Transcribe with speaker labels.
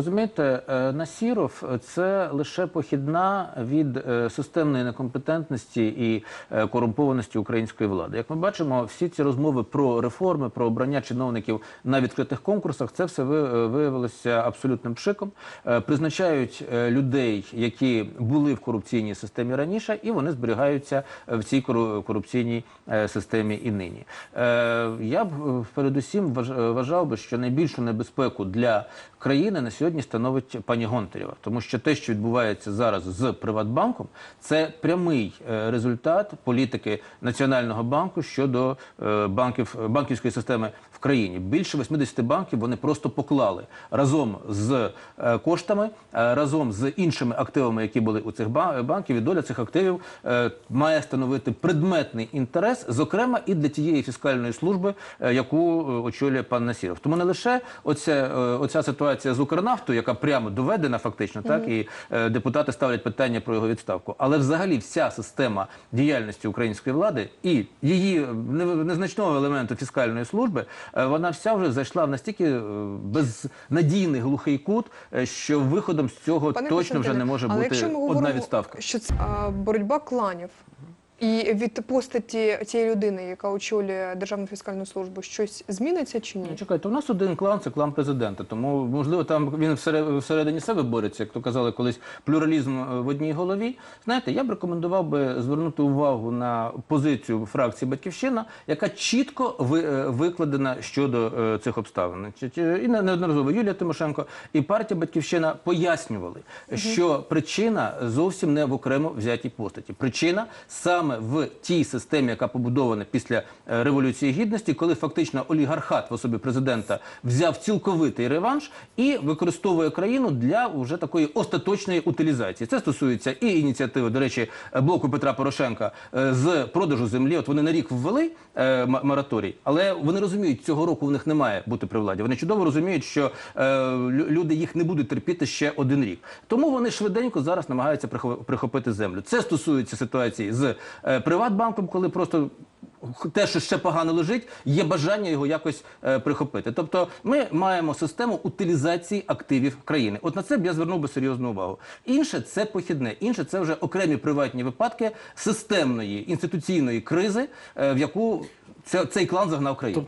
Speaker 1: Розумієте, е, Насіров – це лише похідна від е, системної некомпетентності і е, корумпованості української влади. Як ми бачимо, всі ці розмови про реформи, про обрання чиновників на відкритих конкурсах, це все ви- е, виявилося абсолютним пшиком. Е, Призначають е, людей, які були в корупційній системі раніше, і вони зберігаються е, в цій кору- корупційній е, системі і нині. Е, Я б е, передусім е, вважав би, що найбільшу небезпеку для країни на сьогодні становить пані Гонтарєва, тому що те, що відбувається зараз з Приватбанком, це прямий е, результат політики Національного банку щодо е, банків банківської системи в країні. Більше 80 банків вони просто поклали разом з е, коштами, разом з іншими активами, які були у цих ба- банків. І доля цих активів має становити предметний інтерес, зокрема і для тієї фіскальної служби, яку очолює пан Насіров. Тому не лише оця, оця ситуація з Укрнафтою, яка прямо доведена фактично, так і е, депутати ставлять питання про його відставку. Але взагалі вся система діяльності української влади і її е, незначного елементу фіскальної служби, е, вона вся вже зайшла в настільки безнадійний глухий кут, що виходом з цього
Speaker 2: Пане
Speaker 1: точно вже не може бути одна відставка.
Speaker 2: Що це боротьба кланів і від постаті цієї людини, яка очолює Державну фіскальну службу, щось зміниться чи ні?
Speaker 1: Ну, чекайте, у нас один клан це клан президента. Тому можливо там він всередині себе бореться, як то казали колись, плюралізм е, в одній голові. Знаєте, я б рекомендував би звернути увагу на позицію фракції Батьківщина, яка чітко е, викладена щодо е, цих обставин. І неодноразово Юлія Тимошенко і партія Батьківщина пояснювали, що причина зовсім не в окремо взятій постаті. Причина саме в тій системі, яка побудована після е, революції гідності, коли фактично олігархат в особі президента взяв цілковитий реванш і використовує країну для вже такої остаточної утилізації. Це стосується і ініціативи, до речі, блоку Петра Порошенка е, з продажу землі. От вони на рік ввели е, мораторій, але вони розуміють, цього року в них не має бути при владі. Вони чудово розуміють, що люди їх не будуть терпіти ще один рік. Тому вони швиденько зараз намагаються прихо- прихопити землю. Це стосується ситуації з Приватбанком, коли просто те, що ще погано лежить, є бажання його якось е, прихопити. Тобто, ми маємо систему утилізації активів країни. От на це б я звернув би серйозну увагу. Інше це похідне, інше це вже окремі приватні випадки системної інституційної кризи, е, в яку ця- цей клан загнав країну.